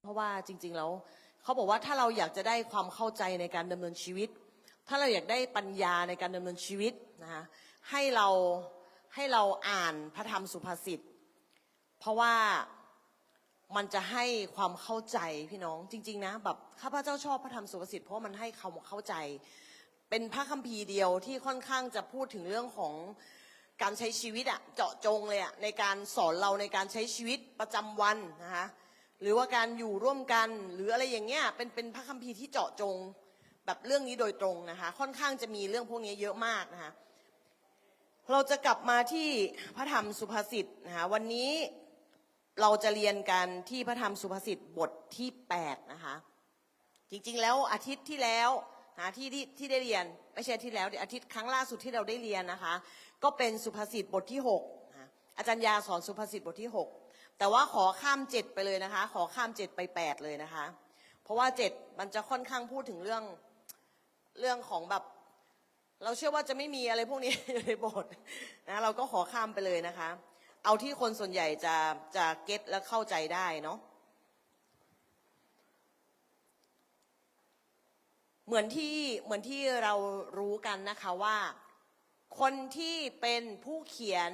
เพราะว่าจริง ๆ แล้วเขาบอกว่าถ้าเราอยากจะได้ความเข้าใจในการดำเนินชีวิต ถ้าเราอยากได้ปัญญาในการดำเนินชีวิตนะคะให้เราให้เราอ่านพระธรรมสุภาษิตเพราะว่ามันจะให้ความเข้าใจพี่น้องจริง ๆ นะแบบข้าพเจ้าชอบพระธรรมสุภาษิตเพราะมันให้คำเข้าใจ เป็นพระคัมภีร์เดียวที่ค่อนข้างจะพูดถึงเรื่องของการใช้ชีวิตอะเจาะจงเลยอะในการสอนเราในการใช้ชีวิตประจำวันนะคะ หรือว่าการอยู่ร่วมกันหรืออะไรอย่างเงี้ยเป็นเป็นพระคัมภีร์ที่เจาะจงแบบเรื่องนี้โดยตรงนะคะ ค่อนข้างจะมีเรื่องพวกนี้เยอะมากนะคะเราจะกลับมาที่พระธรรมสุภาษิตนะคะวันนี้เราจะเรียนกันที่พระธรรมสุภาษิตบทที่8นะคะจริงๆแล้วอาทิตย์ที่แล้วนะที่ที่ที่ได้เรียนไม่ใช่ที่แล้วเดี๋ยวอาทิตย์ครั้งล่าสุดที่เราได้เรียนนะคะ ก็เป็นสุภาษิตบทที่6นะอาจารย์ยาสอนสุภาษิตบทที่6 แต่ว่าขอข้ามเจ็ดไปเลยนะคะ ขอข้ามเจ็ดไปแปดเลยนะคะ เพราะว่าเจ็ดมันจะค่อนข้างพูดถึงเรื่องเรื่องของแบบ เราเชื่อว่าจะไม่มีอะไรพวกนี้อยู่ในบทนะเราก็ขอข้ามไปเลยนะคะ เอาที่คนส่วนใหญ่จะจะเก็ตและเข้าใจได้เนาะเหมือนที่เหมือนที่เรารู้กันนะคะว่า คนที่เป็นผู้เขียน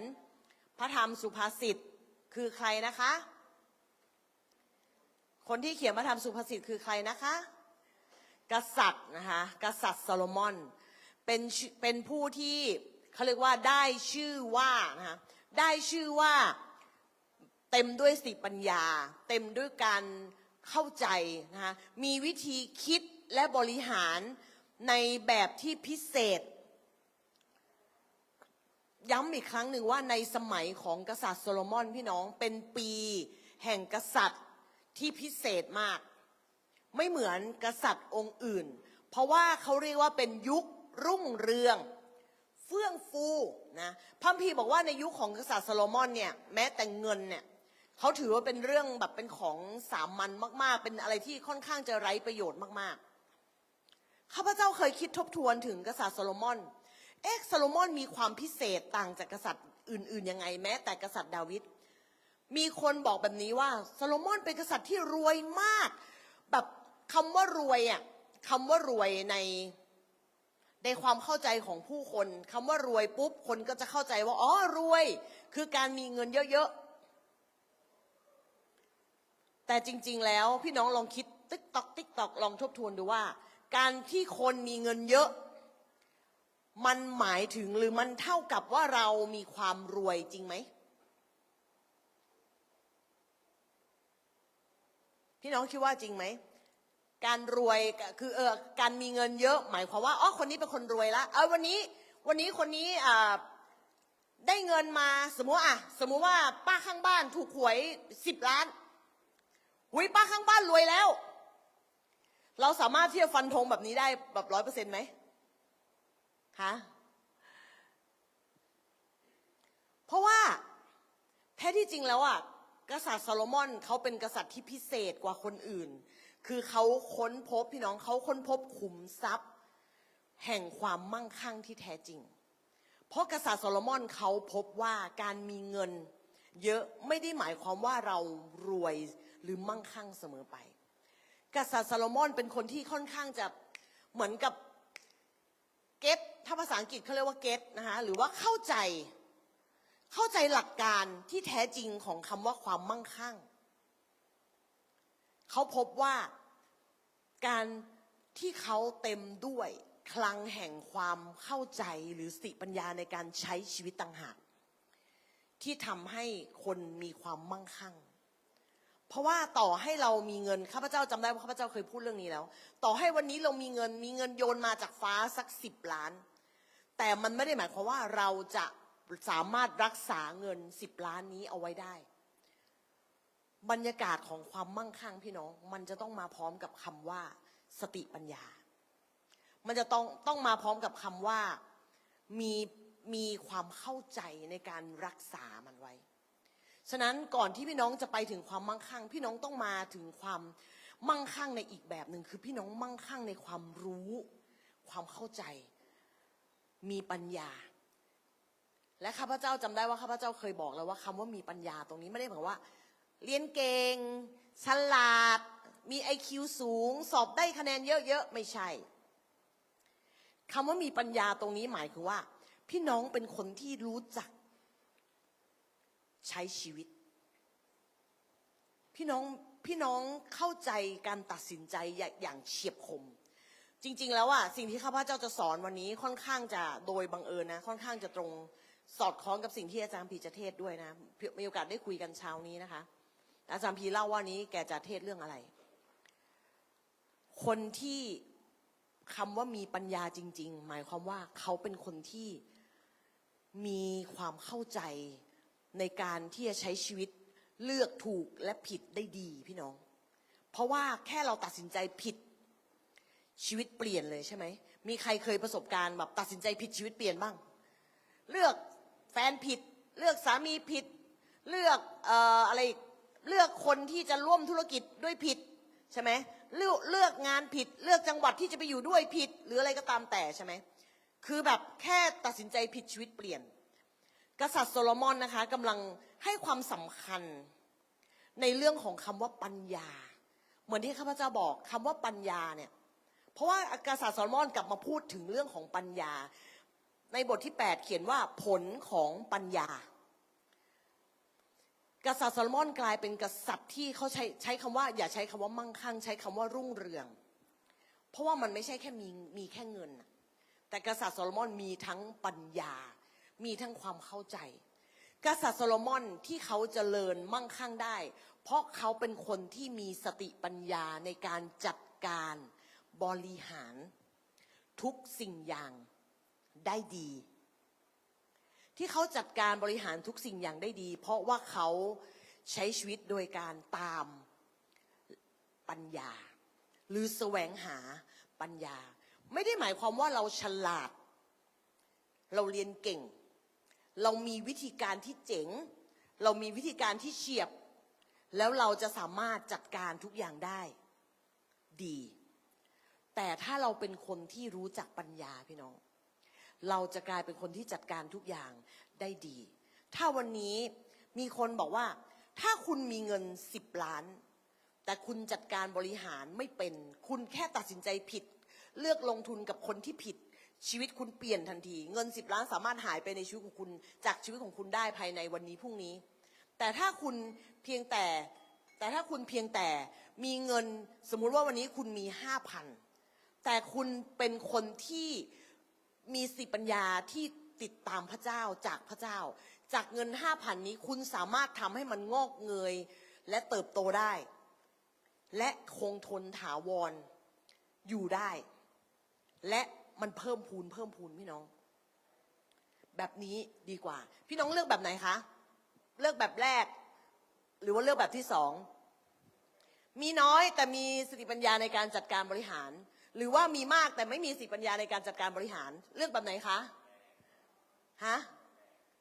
พระธรรมสุภาษิต คือใครนะคะ คนที่เขียนพระธรรมสุภาษิตคือใครนะคะ กษัตริย์นะคะกษัตริย์โซโลมอนเป็นเป็นผู้ที่เขาเรียกว่าได้ชื่อว่านะคะได้ชื่อว่าเต็มด้วยสติปัญญา เต็มด้วยการเข้าใจนะคะมีวิธีคิดและบริหารในแบบที่พิเศษ ย้ำอีกครั้งหนึ่งว่าในสมัยของกษัตริย์โซโลมอนพี่น้องเป็นปีแห่งกษัตริย์ที่พิเศษมาก ไม่เหมือนกษัตริย์องค์อื่น เพราะว่าเขาเรียกว่าเป็นยุครุ่งเรืองเฟื่องฟูนะพระคัมภีร์บอกว่าในยุคของกษัตริย์โซโลมอนเนี่ยแม้แต่เงินเนี่ยเขาถือว่าเป็นเรื่องแบบเป็นของสามัญมาก ๆ เป็นอะไรที่ค่อนข้างจะไร้ประโยชน์มากๆข้าพเจ้าเคยคิดทบทวนถึงกษัตริย์โซโลมอน เอ๊ะโซโลมอนมีความพิเศษต่างจากกษัตริย์อื่นๆยังไงแม้ แต่กษัตริย์ดาวิดมีคนบอกแบบนี้ว่าโซโลมอนเป็นกษัตริย์ที่รวยมาก แบบคำว่ารวยอะคำว่ารวยในในความเข้าใจของผู้คนคำว่ารวยปุ๊บคนก็จะเข้าใจว่าอ๋อรวย คือการมีเงินเยอะๆ แต่จริง ๆ แล้วพี่น้องลองคิดติ๊กตอกติ๊กตอกลองทบทวนดูว่า การที่คนมีเงินเยอะ มันหมายถึงหรือมันเท่ากับว่าเรามีความรวยจริงไหม พี่น้องคิดว่าจริงไหม การรวยคือเออการมีเงินเยอะหมายความว่าอ๋อคนนี้เป็นคนรวยละเออวันนี้วันนี้คนนี้อ่าได้เงินมาสมมติอะสมมุติว่าป้าข้างบ้านถูกหวยสิบล้านหุยป้าข้างบ้านรวยแล้ว เราสามารถที่จะฟันธงแบบนี้ได้แบบร้อยเปอร์เซ็นต์ไหม ฮะเพราะว่าแท้ที่จริงแล้วอะกษัตริย์โซโลมอนเขาเป็นกษัตริย์ที่พิเศษกว่าคนอื่น คือเขาค้นพบพี่น้องเขาค้นพบขุมทรัพย์ แห่งความมั่งคั่งที่แท้จริง เพราะกษัตริย์โซโลมอนเขาพบว่าการมีเงิน เยอะไม่ได้หมายความว่าเรารวยหรือมั่งคั่งเสมอไป กษัตริย์โซโลมอนเป็นคนที่ค่อนข้างจะเหมือนกับ ถ้าภาษาอังกฤษเขาเรียกว่าเก็ตนะคะหรือว่าเข้าใจ เข้าใจหลักการที่แท้จริงของคำว่าความมั่งคั่ง เขาพบว่าการที่เขาเต็มด้วยคลังแห่งความเข้าใจหรือสติปัญญาในการใช้ชีวิตต่างหากที่ทำให้คนมีความมั่งคั่ง เพราะว่าต่อให้เรามีเงินข้าพเจ้าจำได้ว่าข้าพเจ้าเคยพูดเรื่องนี้แล้ว ต่อให้วันนี้เรามีเงินมีเงินโยนมาจากฟ้าสักสิบล้าน แต่มันไม่ได้หมายความว่าเราจะสามารถรักษาเงินสิบล้านนี้เอาไว้ได้ บรรยากาศของความมั่งคั่งพี่น้อง มันจะต้องมาพร้อมกับคำว่า สติปัญญา มันจะต้องต้องมาพร้อมกับคำว่ามีมีความเข้าใจในการรักษามันไว้ ฉะนั้นก่อนที่พี่น้องจะไปถึงความมั่งคั่ง พี่น้องต้องมาถึงความมั่งคั่งในอีกแบบหนึ่งคือพี่น้องมั่งคั่งในความรู้ ความเข้าใจ มีปัญญา และข้าพเจ้าจำได้ว่าข้าพเจ้าเคยบอกแล้วว่าคำว่ามีปัญญาตรงนี้ไม่ได้หมายว่า เรียนเก่งฉลาด มี IQ สูง สอบได้คะแนนเยอะๆไม่ใช่คำว่ามีปัญญาตรงนี้หมายคือว่า พี่น้องเป็นคนที่รู้จัก ใช้ชีวิต พี่น้องพี่น้องเข้าใจการตัดสินใจอย่างเฉียบคม จริง ๆ แล้วอะสิ่งที่ข้าพเจ้าจะสอนวันนี้ค่อนข้างจะโดยบังเอิญนะค่อนข้างจะตรงสอดคล้องกับสิ่งที่อาจารย์พีจะเทศด้วยนะมีโอกาสได้คุยกันเช้านี้นะคะ อาจารย์พีเล่าว่านี้แกจะเทศเรื่องอะไร คนที่คำว่ามีปัญญาจริง ๆ หมายความว่าเขาเป็นคนที่มีความเข้าใจในการที่จะใช้ชีวิตเลือกถูกและผิดได้ดีพี่น้อง เพราะว่าแค่เราตัดสินใจผิด ชีวิตเปลี่ยนเลยใช่ไหม มีใครเคยประสบการณ์แบบตัดสินใจผิดชีวิตเปลี่ยนบ้าง เลือกแฟนผิด เลือกสามีผิด เลือกอออะไร เลือกคนที่จะร่วมธุรกิจด้วยผิดใช่ไหมเลือกเลือกงานผิด เลือกจังหวัดที่จะไปอยู่ด้วยผิด หรืออะไรก็ตามแต่ใช่ไหม คือแบบแค่ตัดสินใจผิดชีวิตเปลี่ยน กษัตริย์โซโลมอนนะคะกำลังให้ความสำคัญในเรื่องของคำว่าปัญญา เหมือนที่ข้าพเจ้าบอกคำว่าปัญญาเนี่ย เพราะว่ากษัตริย์โซโลมอนกลับมาพูดถึงเรื่องของปัญญา ในบทที่ 8 เขียนว่าผลของปัญญา กษัตริย์โซโลมอนกลายเป็นกษัตริย์ที่เขาใช้ใช้คำว่า อย่าใช้คำว่ามั่งคั่ง ใช้คำว่ารุ่งเรือง เพราะว่ามันไม่ใช่แค่มีมีแค่เงิน แต่กษัตริย์โซโลมอนมีทั้งปัญญา มีทั้งความเข้าใจกษัตริย์โซโลมอนที่เขาเจริญมั่งคั่งได้ เพราะเขาเป็นคนที่มีสติปัญญาในการจัดการ บริหาร ทุกสิ่งอย่างได้ดี ที่เขาจัดการบริหารทุกสิ่งอย่างได้ดี เพราะว่าเขาใช้ชีวิตโดยการตามปัญญา หรือแสวงหาปัญญา ไม่ได้หมายความว่าเราฉลาด เราเรียนเก่ง เรามีวิธีการที่เจ๋ง เรามีวิธีการที่เฉียบ แล้วเราจะสามารถจัดการทุกอย่างได้ ดี แต่ถ้าเราเป็นคนที่รู้จักปัญญาพี่น้อง เราจะกลายเป็นคนที่จัดการทุกอย่างได้ดี ถ้าวันนี้มีคนบอกว่า ถ้าคุณมีเงินสิบล้าน แต่คุณจัดการบริหารไม่เป็น คุณแค่ตัดสินใจผิด เลือกลงทุนกับคนที่ผิด ชีวิตคุณเปลี่ยนทันที เงินสิบล้านสามารถหายไปในชีวิตของคุณ จากชีวิตของคุณได้ภายในวันนี้พรุ่งนี้ แต่ถ้าคุณเพียงแต่ แต่ถ้าคุณเพียงแต่มีเงินสมมุติว่าวันนี้คุณมีห้าพัน แต่คุณเป็นคนที่มีสติปัญญาที่ติดตามพระเจ้าจากพระเจ้า จากเงินห้าพันนี้คุณสามารถทำให้มันงอกเงย และเติบโตได้ และคงทนถาวรอยู่ได้ และมันเพิ่มพูนเพิ่มพูนพี่น้อง แบบนี้ดีกว่า พี่น้องเลือกแบบไหนคะ เลือกแบบแรก หรือว่าเลือกแบบที่สองมีน้อยแต่มีสติปัญญาในการจัดการบริหาร หรือว่ามีมากแต่ไม่มีสติปัญญาในการจัดการบริหาร เลือกแบบไหนคะฮะ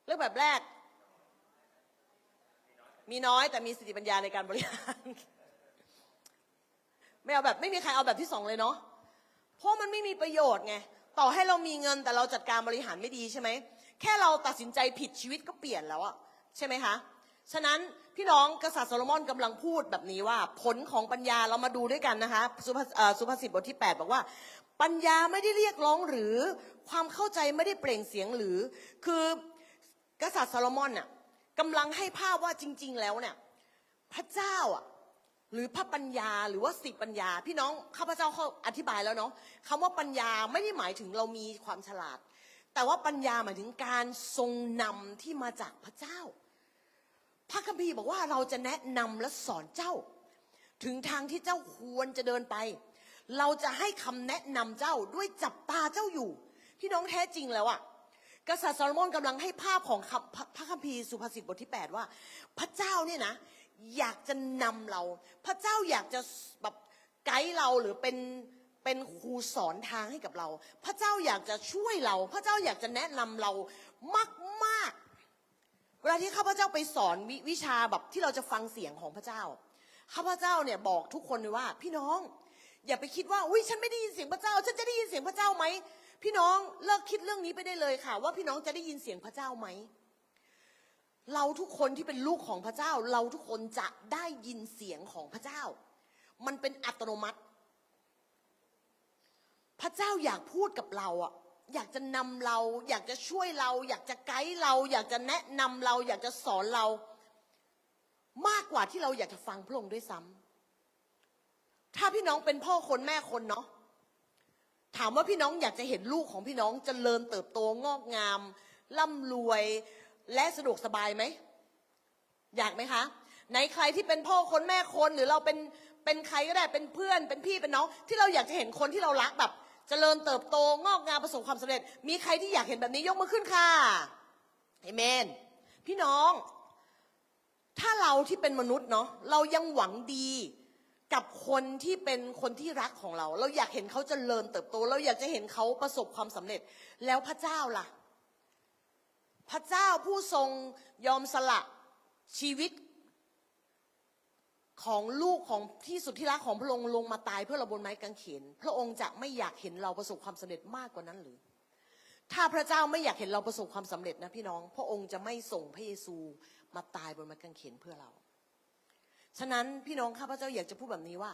เลือกแบบแรก มีน้อยแต่มีสติปัญญาในการบริหาร ไม่เอาแบบไม่มีใครเอาแบบที่สองเลยเนาะเพราะมันไม่มีประโยชน์ไงต่อให้เรามีเงินแต่เราจัดการบริหารไม่ดีใช่ไหมแค่เราตัดสินใจผิดชีวิตก็เปลี่ยนแล้วอะใช่ไหมคะ ฉะนั้นพี่น้องกษัตริย์โซโลมอนกำลังพูดแบบนี้ว่า ผลของปัญญาเรามาดูด้วยกันนะคะสุภาษิตบทที่ 8 บอกว่า ปัญญาไม่ได้เรียกร้องหรือความเข้าใจไม่ได้เปล่งเสียงหรือ คือกษัตริย์โซโลมอนน่ะกำลังให้ภาพว่าจริง ๆ แล้วเนี่ยพระเจ้าอะหรือพระปัญญาหรือว่าสิปัญญา พี่น้องข้าพเจ้าเขาอธิบายแล้วเนาะคำว่าปัญญาไม่ได้หมายถึงเรามีความฉลาด แต่ว่าปัญญาหมายถึงการทรงนำที่มาจากพระเจ้า พระคัมภีร์บอกว่าเราจะแนะนำและสอนเจ้า ถึงทางที่เจ้าควรจะเดินไป เราจะให้คำแนะนำเจ้าด้วยจับตาเจ้าอยู่ พี่น้องแท้จริงแล้วอะกษัตริย์โซโลมอนกำลังให้ภาพของพระคัมภีร์สุภาษิตบทที่ 8 ว่า พระเจ้าเนี่ยนะ อยากจะนำเรา พระเจ้าอยากจะแบบไกด์เราหรือเป็นเป็นครูสอนทางให้กับเรา พระเจ้าอยากจะช่วยเรา พระเจ้าอยากจะแนะนำเรามากๆ เวลาที่ข้าพเจ้าไปสอนววิชาแบบที่เราจะฟังเสียงของพระเจ้า ข้าพเจ้าเนี่ยบอกทุกคนเลยว่า พี่น้อง อย่าไปคิดว่าอุ้ยฉันไม่ได้ยินเสียงพระเจ้า ฉันจะได้ยินเสียงพระเจ้าไหมพี่น้องเลิกคิดเรื่องนี้ไปได้เลยค่ะ ว่าพี่น้องจะได้ยินเสียงพระเจ้าไหมเราทุกคนที่เป็นลูกของพระเจ้า เราทุกคนจะได้ยินเสียงของพระเจ้า มันเป็นอัตโนมัติ พระเจ้าอยากพูดกับเราอะ อยากจะนำเรา อยากจะช่วยเรา อยากจะไกด์เรา อยากจะแนะนำเรา อยากจะสอนเรา มากกว่าที่เราอยากจะฟังพระองค์ด้วยซ้ำถ้าพี่น้องเป็นพ่อคนแม่คนเนาะถามว่าพี่น้องอยากจะเห็นลูกของพี่น้องเจริญเติบโตงอกงาม ร่ำรวย และสะดวกสบายไหม อยากไหมคะไหนใครที่เป็นพ่อคนแม่คนหรือเราเป็นเป็นใครก็ได้เป็นเพื่อนเป็นพี่เป็นน้อง ที่เราอยากจะเห็นคนที่เรารักแบบ เจริญเติบโตงอกงามประสบความสำเร็จ มีใครที่อยากเห็นแบบนี้ยกมือขึ้นค่ะเอเมน พี่น้อง ถ้าเราที่เป็นมนุษย์เนาะเรายังหวังดีกับคนที่เป็นคนที่รักของเรา เราอยากเห็นเขาเจริญเติบโต เราอยากจะเห็นเขาประสบความสำเร็จ แล้วพระเจ้าล่ะ พระเจ้าผู้ทรงยอมสละชีวิต ของลูกของที่สุดที่รักของพระองค์ลงมาตายเพื่อเราบนไม้กางเขนพระองค์จะไม่อยากเห็นเราประสบความสำเร็จมากกว่านั้นหรือ ถ้าพระเจ้าไม่อยากเห็นเราประสบความสำเร็จนะพี่น้อง พระองค์จะไม่ส่งพระเยซูมาตายบนไม้กางเขนเพื่อเรา ฉะนั้นพี่น้องข้าพระเจ้าอยากจะพูดแบบนี้ว่า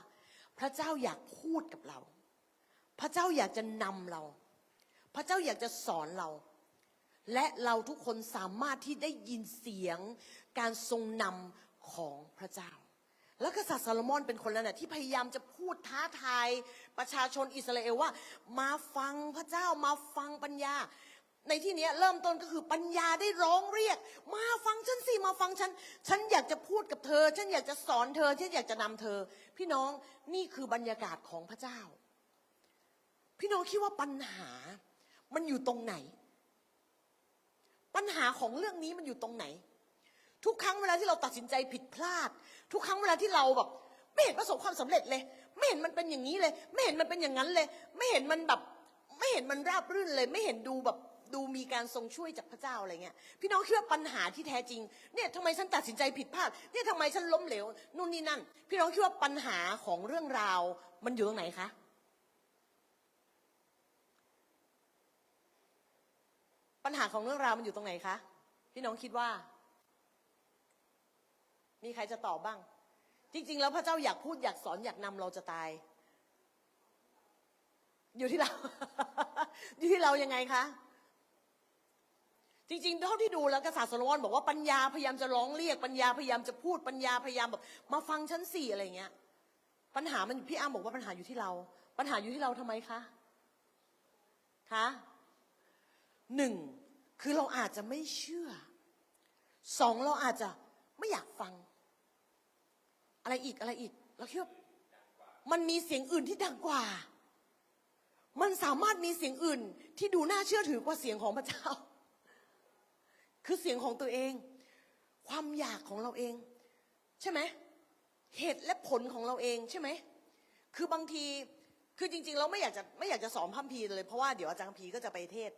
พระเจ้าอยากพูดกับเรา พระเจ้าอยากจะนำเรา พระเจ้าอยากจะสอนเราและเราทุกคนสามารถที่ได้ยินเสียงการทรงนำของพระเจ้า แล้วกษัตริย์ซาโลมอนเป็นคนนั้นนะที่พยายามจะพูดท้าทายประชาชนอิสราเอลว่า มาฟังพระเจ้ามาฟังปัญญา ในที่นี้เริ่มต้นก็คือปัญญาได้ร้องเรียก มาฟังฉันสิมาฟังฉัน ฉันอยากจะพูดกับเธอ ฉันอยากจะสอนเธอ ฉันอยากจะนำเธอ พี่น้องนี่คือบรรยากาศของพระเจ้า พี่น้องคิดว่าปัญหามันอยู่ตรงไหน ปัญหาของเรื่องนี้มันอยู่ตรงไหนทุกครั้งเวลาที่เราตัดสินใจผิดพลาด ทุกครั้งเวลาที่เราแบบ ไม่เห็นประสบความสำเร็จเลย ไม่เห็นมันเป็นอย่างนี้เลย ไม่เห็นมันเป็นอย่างนั้นเลย ไม่เห็นมันแบบ ไม่เห็นมันราบรื่นเลย ไม่เห็นดูแบบดูมีการทรงช่วยจากพระเจ้าอะไรเงี้ย พี่น้องคิดว่าปัญหาที่แท้จริง เนี่ยทำไมฉันตัดสินใจผิดพลาด เนี่ยทำไมฉันล้มเหลว นู่นนี่นั่น พี่น้องคิดว่าปัญหาของเรื่องราว มันอยู่ตรงไหนคะ ปัญหาของเรื่องราวมันอยู่ตรงไหนคะ พี่น้องคิดว่า มีใครจะตอบบ้าง จริง ๆ แล้วพระเจ้าอยากพูดอยากสอนอยากนำเราจะตาย อยู่ที่เรา อยู่ที่เรายังไงคะ จริงๆเท่าที่ดูแล้วกษัตริย์โซโลมอนบอกว่าปัญญาพยายามจะร้องเรียกปัญญาพยายามจะพูดปัญญาพยายามแบบมาฟังฉันสี่อะไรเงี้ย ปัญหามันพี่อ้ำบอกว่าปัญหาอยู่ที่เรา ปัญหาอยู่ที่เราทำไมคะคะหนึ่งคือเราอาจจะไม่เชื่อสองเราอาจจะไม่อยากฟัง อะไรอีกอะไรอีกเราคิดว่ามันมีเสียงอื่นที่ดังกว่า มันสามารถมีเสียงอื่นที่ดูน่าเชื่อถือกว่าเสียงของพระเจ้า คือเสียงของตัวเอง ความอยากของเราเอง ใช่ไหมเหตุและผลของเราเองใช่ไหม คือบางที คือจริง ๆ เราไม่อยากจะไม่อยากจะสอนพัมพีเลย เพราะว่าเดี๋ยวอาจารย์คัมพีก็จะไปเทศ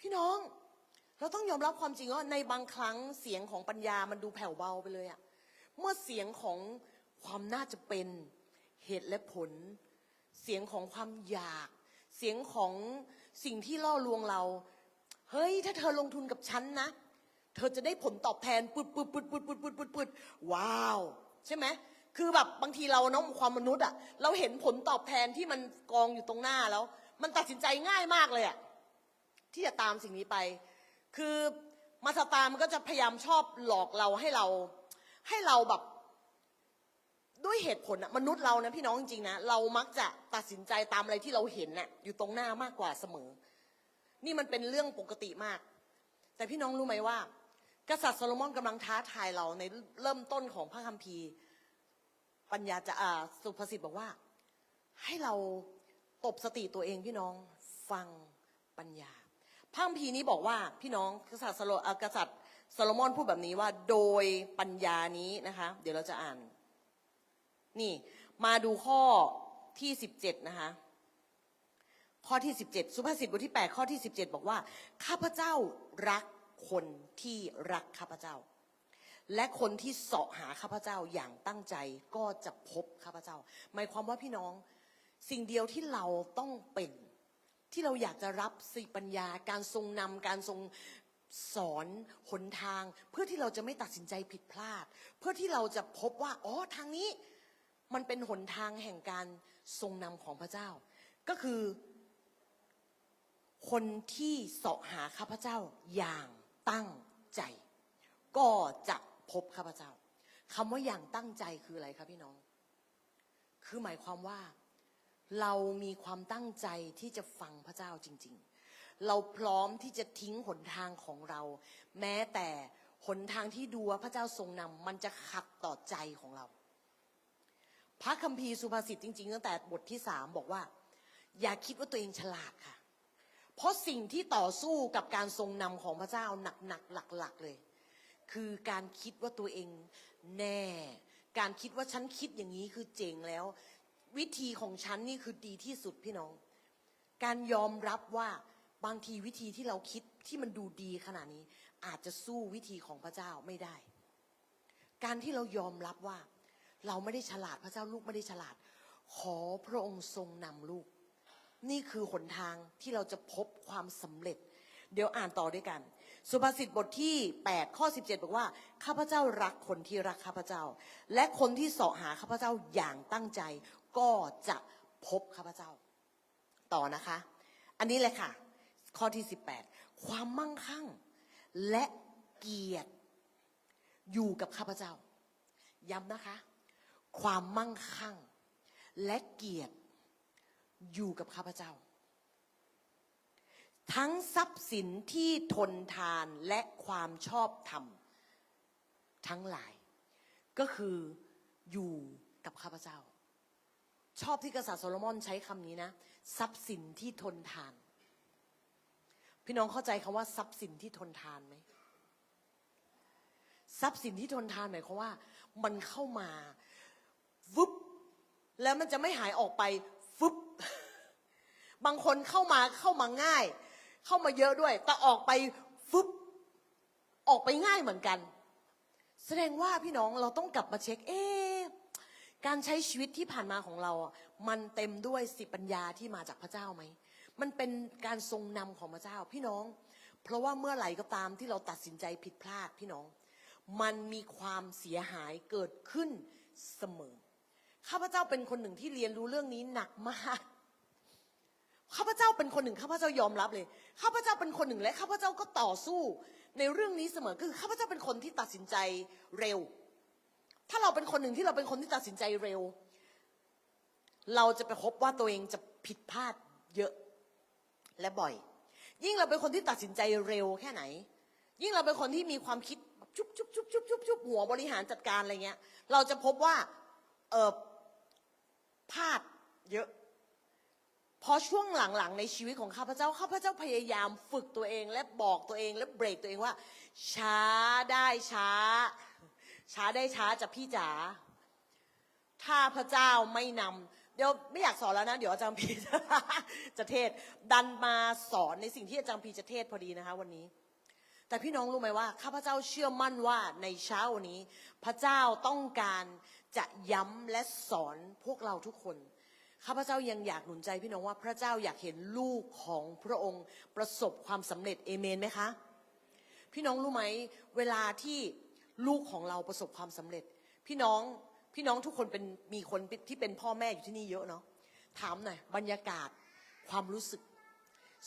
พี่น้อง เราต้องยอมรับความจริงว่าในบางครั้งเสียงของปัญญามันดูแผ่วเบาไปเลยอะ เมื่อเสียงของความน่าจะเป็นเหตุและผล เสียงของความอยาก เสียงของสิ่งที่ล่อลวงเรา เฮ้ย ถ้าเธอลงทุนกับฉันนะ เธอจะได้ผลตอบแทนปุดปุดปุดปุดปุดปุดปุดปุดว้าว ใช่ไหมคือแบบบางทีเราเนาะความมนุษย์อะเราเห็นผลตอบแทนที่มันกองอยู่ตรงหน้าแล้ว มันตัดสินใจง่ายมากเลยอะที่จะตามสิ่งนี้ไป คือมาสตาร์มันก็จะพยายามชอบหลอกเราให้เรา ให้เราแบบด้วยเหตุผลอะมนุษย์เรานะพี่น้องจริงๆนะเรามักจะตัดสินใจตามอะไรที่เราเห็นน่ะอยู่ตรงหน้ามากกว่าเสมอ นี่มันเป็นเรื่องปกติมาก แต่พี่น้องรู้ไหมว่า กษัตริย์โซโลมอนกำลังท้าทายเราในเริ่มต้นของพระคัมภีร์ ปัญญาจะอ่าสุภาษิตบอกว่า ให้เราตบสติตัวเองพี่น้องฟังปัญญาพระคัมภีร์นี้บอกว่าพี่น้องกษัตริย์โซโลอ่ากษัตริย์ โซโลมอนพูดแบบนี้ว่าโดยปัญญานี้นะคะ เดี๋ยวเราจะอ่าน นี่ มาดูข้อที่สิบเจ็ดนะคะ ข้อที่17สุภาษิตบทที่8ข้อที่17บอกว่า ข้าพเจ้ารักคนที่รักข้าพเจ้า และคนที่เสาะหาข้าพเจ้าอย่างตั้งใจก็จะพบข้าพเจ้า หมายความว่าพี่น้อง สิ่งเดียวที่เราต้องเป็นที่เราอยากจะรับสิปัญญา การทรงนำการทรง สอนหนทาง เพื่อที่เราจะไม่ตัดสินใจผิดพลาด เพื่อที่เราจะพบว่าอ๋อทางนี้มันเป็นหนทางแห่งการทรงนำของพระเจ้า ก็คือ คนที่เสาะหาข้าพเจ้าอย่างตั้งใจ ก็จะพบข้าพเจ้าคำว่าอย่างตั้งใจคืออะไรคะพี่น้อง คือหมายความว่าเรามีความตั้งใจที่จะฟังพระเจ้าจริง ๆ เราพร้อมที่จะทิ้งหนทางของเรา แม้แต่หนทางที่ดูว่าพระเจ้าทรงนำมันจะขัดต่อใจของเรา พระคัมภีร์สุภาษิตจริง ๆ ตั้งแต่บทที่สามบอกว่า อย่าคิดว่าตัวเองฉลาดค่ะ เพราะสิ่งที่ต่อสู้กับการทรงนำของพระเจ้าหนักๆหลัก ๆ เลย คือการคิดว่าตัวเองแน่ การคิดว่าฉันคิดอย่างนี้คือเจ๋งแล้ว วิธีของฉันนี่คือดีที่สุดพี่น้อง การยอมรับว่า บางทีวิธีที่เราคิดที่มันดูดีขนาดนี้ อาจจะสู้วิธีของพระเจ้าไม่ได้ การที่เรายอมรับว่า เราไม่ได้ฉลาดพระเจ้าลูกไม่ได้ฉลาด ขอพระองค์ทรงนำลูก นี่คือหนทางที่เราจะพบความสำเร็จ เดี๋ยวอ่านต่อด้วยกัน สุภาษิตบทที่ 8 ข้อ 17 บอกว่า ข้าพเจ้ารักคนที่รักข้าพเจ้า และคนที่เสาะหาข้าพเจ้าอย่างตั้งใจ ก็จะพบข้าพเจ้า ต่อนะคะ อันนี้เลยค่ะ ข้อที่ 18 ความมั่งคั่ง และเกียรติอยู่กับข้าพเจ้า ย้ำนะคะ ความมั่งคั่ง และเกียรติอยู่กับข้าพเจ้า ทั้งทรัพย์สินที่ทนทานและความชอบธรรมทั้งหลาย ก็คืออยู่กับข้าพเจ้า ชอบที่กษัตริย์โซโลมอนใช้คำนี้นะ ทรัพย์สินที่ทนทาน พี่น้องเข้าใจคำว่าทรัพย์สินที่ทนทานไหมทรัพย์สินที่ทนทานหมายความว่า มันเข้ามาฟึบแล้วมันจะไม่หายออกไปฟึบบางคนเข้ามาเข้ามาง่าย เข้ามาเยอะด้วย แต่ออกไปฟึบออกไปง่ายเหมือนกัน แสดงว่าพี่น้องเราต้องกลับมาเช็ค เอ๊ะการใช้ชีวิตที่ผ่านมาของเราอะมันเต็มด้วยสิปัญญาที่มาจากพระเจ้าไหม มันเป็นการทรงนำของพระเจ้าพี่น้อง เพราะว่าเมื่อไหร่ก็ตามที่เราตัดสินใจผิดพลาดพี่น้อง มันมีความเสียหายเกิดขึ้นเสมอ ข้าพเจ้าเป็นคนหนึ่งที่เรียนรู้เรื่องนี้หนักมากข้าพเจ้าเป็นคนหนึ่งข้าพเจ้ายอมรับเลยข้าพเจ้าเป็นคนหนึ่งและข้าพเจ้าก็ต่อสู้ ในเรื่องนี้เสมอคือข้าพเจ้าเป็นคนที่ตัดสินใจเร็ว ถ้าเราเป็นคนหนึ่งที่เราเป็นคนที่ตัดสินใจเร็ว เราจะไปพบว่าตัวเองจะผิดพลาดเยอะ และบ่อย ยิ่งเราเป็นคนที่ตัดสินใจเร็วแค่ไหน ยิ่งเราเป็นคนที่มีความคิดชุบชุบชุบชุบชุบชุบหัวบริหารจัดการอะไรเงี้ย เราจะพบว่าเออพลาดเยอะพอช่วงหลังๆ ในชีวิตของข้าพเจ้าข้าพเจ้าพยายามฝึกตัวเอง และบอกตัวเองและเบรกตัวเองว่า ช้าได้ช้า ช้าได้ช้าจากพี่จ๋าถ้าพระเจ้าไม่นำ เดี๋ยวไม่อยากสอนแล้วนะ เดี๋ยวอาจารย์พีจะเทศ ดันมาสอนในสิ่งที่อาจารย์พีจะเทศพอดีนะคะ วันนี้ แต่พี่น้องรู้ไหมว่าข้าพเจ้าเชื่อมั่นว่าในเช้าวันนี้ พระเจ้าต้องการจะย้ำและสอนพวกเราทุกคนข้าพเจ้ายังอยากหนุนใจพี่น้องว่าพระเจ้าอยากเห็นลูกของพระองค์ประสบความสำเร็จเอเมนไหมคะ พี่น้องรู้ไหมเวลาที่ลูกของเราประสบความสำเร็จ พี่น้อง พี่น้องทุกคนเป็นมีคนที่เป็นพ่อแม่อยู่ที่นี่เยอะเนาะถามหน่อยบรรยากาศความรู้สึก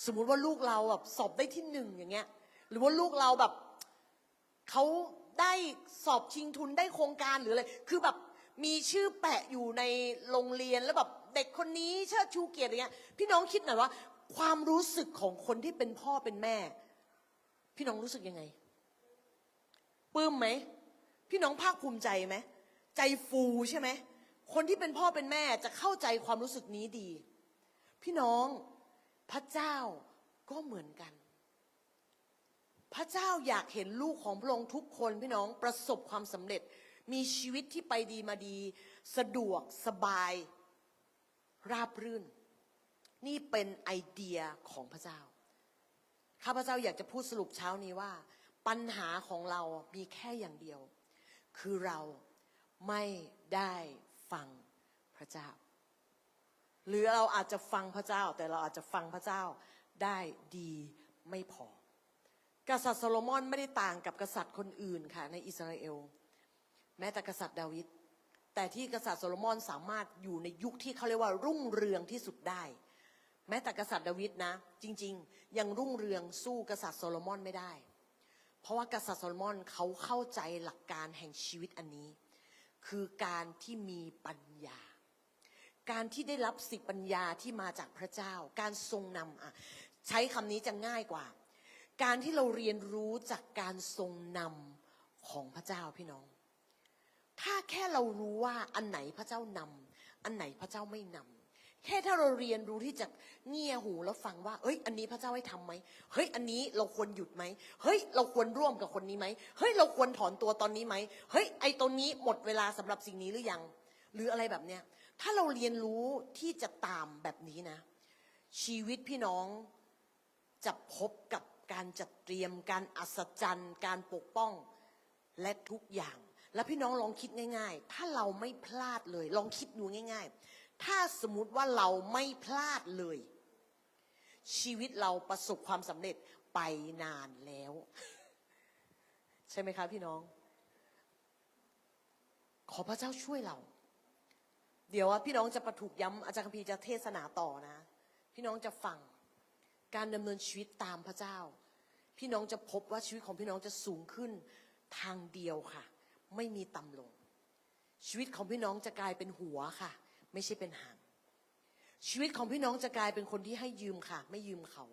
สมมุติว่าลูกเราแบบสอบได้ที่หนึ่งอย่างเงี้ย หรือว่าลูกเราแบบเขาได้สอบชิงทุนได้โครงการหรืออะไรคือแบบมีชื่อแปะอยู่ในโรงเรียนแล้วแบบเด็กคนนี้เชิดชูเกียรติอย่างเงี้ย พี่น้องคิดหน่อยว่า ความรู้สึกของคนที่เป็นพ่อเป็นแม่ พี่น้องรู้สึกยังไงปลื้มไหมพี่น้องภาคภูมิใจไหม ใจฟูใช่ไหม คนที่เป็นพ่อเป็นแม่จะเข้าใจความรู้สึกนี้ดี พี่น้องพระเจ้าก็เหมือนกัน พระเจ้าอยากเห็นลูกของพระองค์ทุกคนพี่น้องประสบความสำเร็จ มีชีวิตที่ไปดีมาดี สะดวกสบาย ราบรื่น นี่เป็นไอเดียของพระเจ้า ข้าพเจ้าอยากจะพูดสรุปเช้านี้ว่า ปัญหาของเรามีแค่อย่างเดียว คือเรา ไม่ได้ฟังพระเจ้า หรือเราอาจจะฟังพระเจ้า แต่เราอาจจะฟังพระเจ้าได้ดีไม่พอ กษัตริย์โซโลมอนไม่ได้ต่างกับกษัตริย์คนอื่นค่ะในอิสราเอล แม้แต่กษัตริย์ดาวิดแต่ที่กษัตริย์โซโลมอนสามารถอยู่ในยุคที่เขาเรียกว่ารุ่งเรืองที่สุดได้ แม้แต่กษัตริย์ดาวิดนะ จริง ๆ ยังรุ่งเรืองสู้กษัตริย์โซโลมอนไม่ได้ เพราะว่ากษัตริย์โซโลมอนเขาเข้าใจหลักการแห่งชีวิตอันนี้ คือการที่มีปัญญา การที่ได้รับสิทธิปัญญาที่มาจากพระเจ้า การทรงนำอะใช้คำนี้จะง่ายกว่า การที่เราเรียนรู้จากการทรงนำของพระเจ้าพี่น้อง ถ้าแค่เรารู้ว่าอันไหนพระเจ้านำอันไหนพระเจ้าไม่นำ แค่ถ้าเราเรียนรู้ที่จะเงี่ยหูแล้วฟังว่า เอ้ย อันนี้พระเจ้าให้ทำไหมเฮ้ย อันนี้เราควรหยุดไหมเฮ้ย เราควรร่วมกับคนนี้ไหมเฮ้ย เราควรถอนตัวตอนนี้ไหมเฮ้ย ไอตรงนี้หมดเวลาสำหรับสิ่งนี้หรือยัง หรืออะไรแบบเนี้ย ถ้าเราเรียนรู้ที่จะตามแบบนี้นะ ชีวิตพี่น้องจะพบกับการจัดเตรียม การอัศจรรย์ การปกป้องและทุกอย่าง แล้วพี่น้องลองคิดง่าย ๆ ถ้าเราไม่พลาดเลย ลองคิดดูง่าย ๆ ถ้าสมมติว่าเราไม่พลาดเลย ชีวิตเราประสบความสำเร็จไปนานแล้ว ใช่ไหมคะพี่น้อง ขอพระเจ้าช่วยเรา เดี๋ยวพี่น้องจะประถูกย้ำอาจารย์คัมภีร์จะเทศนาต่อนะ พี่น้องจะฟังการดำเนินชีวิตตามพระเจ้า พี่น้องจะพบว่าชีวิตของพี่น้องจะสูงขึ้นทางเดียวค่ะ ไม่มีต่ำลง ชีวิตของพี่น้องจะกลายเป็นหัวค่ะ ไม่ใช่เป็นหาง ชีวิตของพี่น้องจะกลายเป็นคนที่ให้ยืมค่ะ ไม่ยืมเขา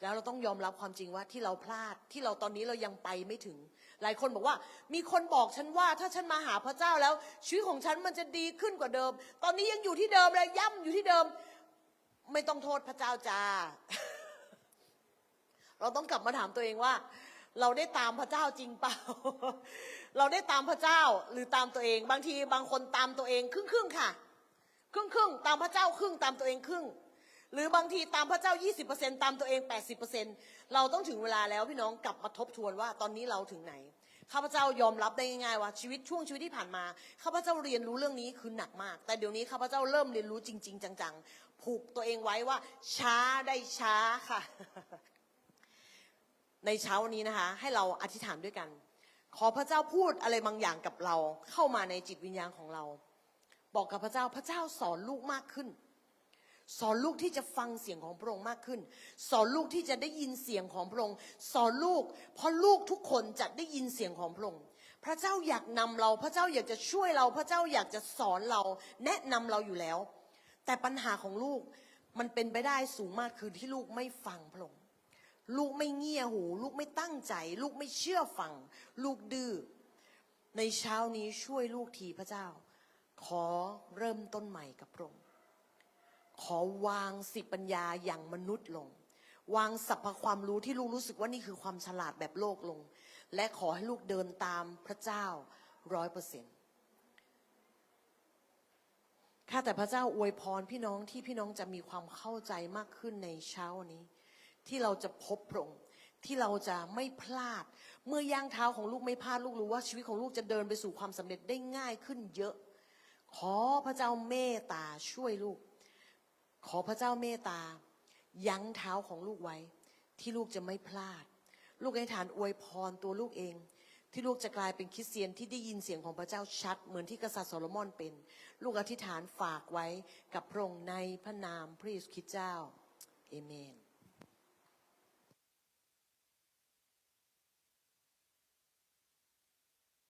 แล้วเราต้องยอมรับความจริงว่าที่เราพลาดที่เราตอนนี้เรายังไปไม่ถึง หลายคนบอกว่า มีคนบอกฉันว่า ถ้าฉันมาหาพระเจ้าแล้ว ชีวิตของฉันมันจะดีขึ้นกว่าเดิม ตอนนี้ยังอยู่ที่เดิมเลยย่ำอยู่ที่เดิม ไม่ต้องโทษพระเจ้าจ้าเราต้องกลับมาถามตัวเองว่า เราได้ตามพระเจ้าจริงเปล่า เราได้ตามพระเจ้าหรือตามตัวเอง บางทีบางคนตามตัวเองครึ่งครึ่งๆค่ะ ครึ่งครึ่งตามพระเจ้าครึ่งตามตัวเองครึ่ง หรือบางทีตามพระเจ้า 20%ตามตัวเอง 80%เราต้องถึงเวลาแล้วพี่น้องกลับมาทบทวนว่าตอนนี้เราถึงไหนข้าพเจ้ายอมรับได้ง่ายๆว่าชีวิตช่วงชีวิตที่ผ่านมาข้าพเจ้าเรียนรู้เรื่องนี้คือหนักมาก แต่เดี๋ยวนี้ข้าพเจ้าเริ่มเรียนรู้จริง ๆ จังๆ ผูกตัวเองไว้ว่า ช้าได้ช้าค่ะ ในเช้าวันนี้นะคะ ให้เราอธิษฐานด้วยกัน ขอพระเจ้าพูดอะไรบางอย่างกับเรา เข้ามาในจิตวิญญาณของเรา บอกกับพระเจ้าพระเจ้าสอนลูกมากขึ้น สอนลูกที่จะฟังเสียงของพระองค์มากขึ้น สอนลูกที่จะได้ยินเสียงของพระองค์สอนลูก เพราะลูกทุกคนจะได้ยินเสียงของพระองค์พระเจ้าอยากนำเราพระเจ้าอยากจะช่วยเรา พระเจ้าอยากจะสอนเรา แนะนำเราอยู่แล้ว แต่ปัญหาของลูกมันเป็นไปได้สูงมากคือที่ลูกไม่ฟังพระองค์ลูกไม่เงี่ยหู ลูกไม่ตั้งใจ ลูกไม่เชื่อฟัง ลูกดื้อในเช้านี้ช่วยลูกทีพระเจ้า ขอเริ่มต้นใหม่กับพระองค์ขอวางสิปัญญาอย่างมนุษย์ลง วางสรรพความรู้ที่ลูกรู้สึกว่านี่คือความฉลาดแบบโลกลง และขอให้ลูกเดินตามพระเจ้าร้อยเปอร์เซ็นต์ข้าแต่พระเจ้าอวยพรพี่น้องที่พี่น้องจะมีความเข้าใจมากขึ้นในเช้านี้ ที่เราจะพบพระองค์ที่เราจะไม่พลาด เมื่อย่างเท้าของลูกไม่พลาดลูกรู้ว่าชีวิตของลูกจะเดินไปสู่ความสำเร็จได้ง่ายขึ้นเยอะ ขอพระเจ้าเมตตาช่วยลูก ขอพระเจ้าเมตตา ยั้งเท้าของลูกไว้ ที่ลูกจะไม่พลาด ลูกอธิษฐานอวยพรตัวลูกเอง ที่ลูกจะกลายเป็นคริสเตียนที่ได้ยินเสียงของพระเจ้าชัด เหมือนที่กษัตริย์โซโลมอนเป็น ลูกอธิษฐานฝากไว้กับพระองค์ในพระนามพระเยซูคริสต์เจ้าเอเมน